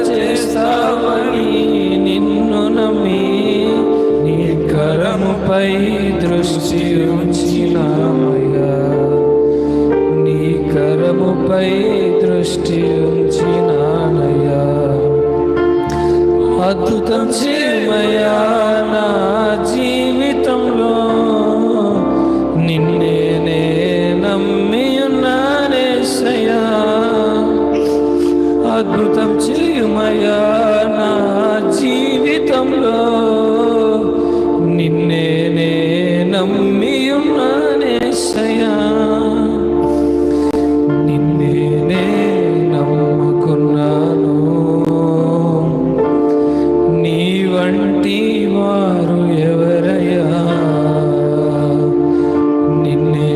చేస్తావని నిన్ను నమ్మి నీ కరముపై దృష్టి ఉంచినామయ్యా. నీ కరముపై దృష్టి ఉంచినానయ్యా. అద్భుతం చేయమయ్యా నా జీవితంలో నిన్నే అద్భుతం చేయుమయా నా జీవితంలో. నిన్నే నే నమ్మి ఉన్నానేసయా వారు ఎవరయ్యా నిన్నే